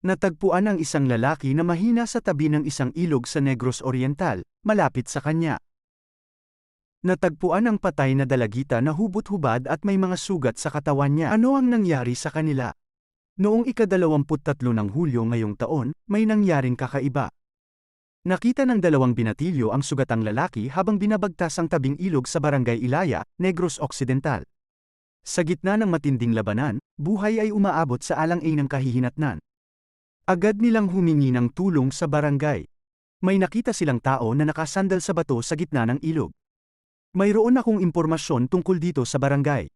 Natagpuan ang isang lalaki na mahina sa tabi ng isang ilog sa Negros Oriental, malapit sa kanya. Natagpuan ang patay na dalagita na hubot-hubad at may mga sugat sa katawan niya. Ano ang nangyari sa kanila? Noong ikadalawamput-tatlo ng Hulyo ngayong taon, may nangyaring kakaiba. Nakita ng dalawang binatilyo ang sugatang lalaki habang binabagtas ang tabing ilog sa barangay Ilaya, Negros Occidental. Sa gitna ng matinding labanan, buhay ay umaabot sa alang-ay ng kahihinatnan. Agad nilang humingi ng tulong sa barangay. May nakita silang tao na nakasandal sa bato sa gitna ng ilog. Mayroon akong impormasyon tungkol dito sa barangay.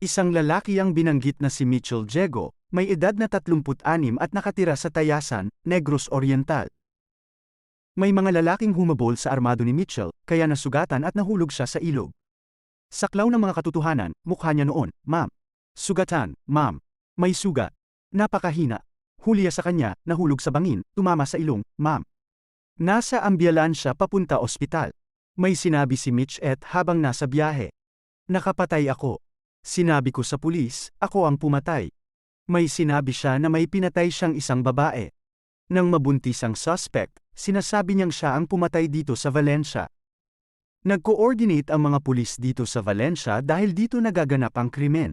Isang lalaki ang binanggit na si Mitchell Jego, may edad na 36 at nakatira sa Tayasan, Negros Oriental. May mga lalaking humabol sa armado ni Mitchell, kaya nasugatan at nahulog siya sa ilog. Saklaw ng mga katotohanan, mukha niya noon, ma'am. Sugatan, ma'am. May sugat. Napakahina. Hulya sa kanya, nahulog sa bangin, tumama sa ilong, ma'am. Nasa ambulansya papunta ospital. May sinabi si Mitch et habang nasa biyahe. Nakapatay ako. Sinabi ko sa pulis, ako ang pumatay. May sinabi siya na may pinatay siyang isang babae. Nang mabuntis ang suspect, sinasabi niyang siya ang pumatay dito sa Valencia. Nag-coordinate ang mga pulis dito sa Valencia dahil dito nagaganap ang krimen.